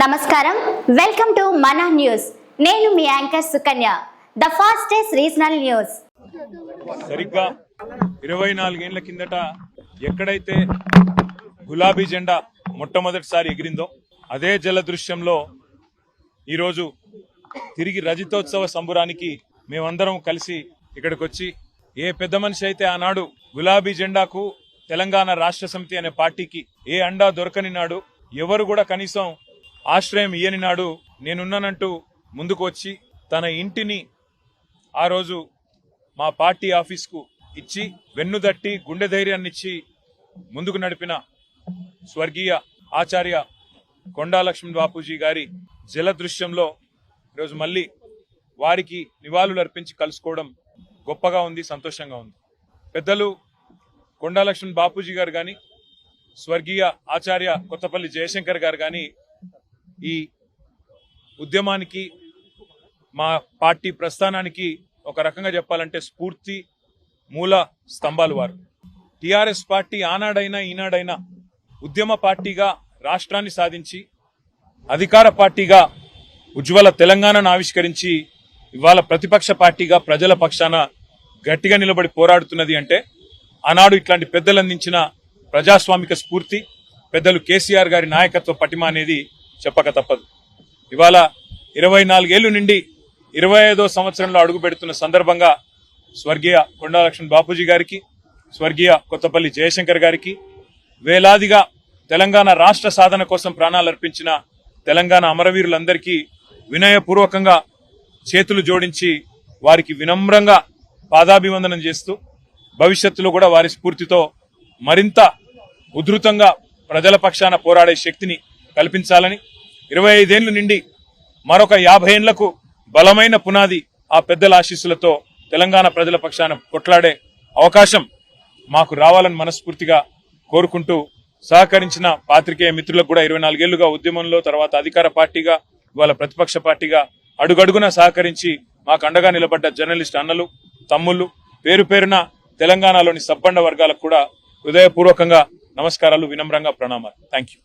నమస్కారం. Welcome to మన news నేను మీ anchor Sukanya. The fastest regional news సరిగ్గా ఇరవై నాలుగేళ్ళ కిందట ఎక్కడైతే గులాబీ జెండా మొట్టమొదటిసారి ఎగిరిందో అదే జల దృశ్యంలో ఈరోజు తిరిగి రజితోత్సవ సంబురానికి మేమందరం కలిసి ఇక్కడికి వచ్చి ఏ పెద్ద మనిషి అయితే ఆనాడు గులాబీ జెండాకు తెలంగాణ రాష్ట్ర సమితి అనే పార్టీకి ఏ అండా దొరకని నాడు ఎవరు కూడా కనీసం ఆశ్రయం ఇయ్యని నాడు నేనున్నానంటూ ముందుకు వచ్చి తన ఇంటిని ఆ రోజు మా పార్టీ ఆఫీస్కు ఇచ్చి వెన్నుదట్టి గుండె ధైర్యాన్ని ఇచ్చి ముందుకు నడిపిన స్వర్గీయ ఆచార్య కొండాలక్ష్మణ్ బాపూజీ గారి జలదృశ్యంలో ఈరోజు మళ్ళీ వారికి నివాళులు అర్పించి కలుసుకోవడం గొప్పగా ఉంది సంతోషంగా ఉంది. పెద్దలు కొండాలక్ష్మణ్ బాపూజీ గారు కానీ స్వర్గీయ ఆచార్య కొత్తపల్లి జయశంకర్ గారు కానీ ఈ ఉద్యమానికి మా పార్టీ ప్రస్థానానికి ఒక రకంగా చెప్పాలంటే స్ఫూర్తి మూల స్తంభాలు వారు. టిఆర్ఎస్ పార్టీ ఆనాడైనా ఈనాడైనా ఉద్యమ పార్టీగా రాష్ట్రాన్ని సాధించి అధికార పార్టీగా ఉజ్వల తెలంగాణను ఆవిష్కరించి ఇవాళ ప్రతిపక్ష పార్టీగా ప్రజల పక్షాన గట్టిగా నిలబడి పోరాడుతున్నది అంటే ఆనాడు ఇట్లాంటి పెద్దలు అందించిన ప్రజాస్వామిక స్ఫూర్తి పెద్దలు కేసీఆర్ గారి నాయకత్వ పటిమ అనేది చెప్పక తప్పదు. ఇవాళ ఇరవై నాలుగేళ్ళు నుండి ఇరవై ఐదో సంవత్సరంలో అడుగు పెడుతున్న సందర్భంగా స్వర్గీయ కొండాలక్ష్మణ్ బాపూజీ గారికి స్వర్గీయ కొత్తపల్లి జయశంకర్ గారికి వేలాదిగా తెలంగాణ రాష్ట్ర సాధన కోసం ప్రాణాలు అర్పించిన తెలంగాణ అమరవీరులందరికీ వినయపూర్వకంగా చేతులు జోడించి వారికి వినమ్రంగా పాదాభివందనం చేస్తూ భవిష్యత్తులో కూడా వారి స్ఫూర్తితో మరింత ఉధృతంగా ప్రజల పక్షాన పోరాడే శక్తిని కల్పించాలని ఇరవై ఐదేళ్ళు నిండి మరొక యాభై ఏళ్ళకు బలమైన పునాది ఆ పెద్దల ఆశీస్సులతో తెలంగాణ ప్రజల పక్షాన కొట్లాడే అవకాశం మాకు రావాలని మనస్ఫూర్తిగా కోరుకుంటూ సహకరించిన పాత్రికేయ మిత్రులకు కూడా ఇరవై నాలుగేళ్ళుగా ఉద్యమంలో తర్వాత అధికార పార్టీగా ఇవాళ ప్రతిపక్ష పార్టీగా అడుగడుగున సహకరించి మాకు అండగా నిలబడ్డ జర్నలిస్ట్ అన్నలు తమ్ముళ్ళు పేరు పేరున తెలంగాణలోని సబ్బండ వర్గాలకు కూడా హృదయపూర్వకంగా నమస్కారాలు వినమ్రంగా ప్రణామాలు. Thank you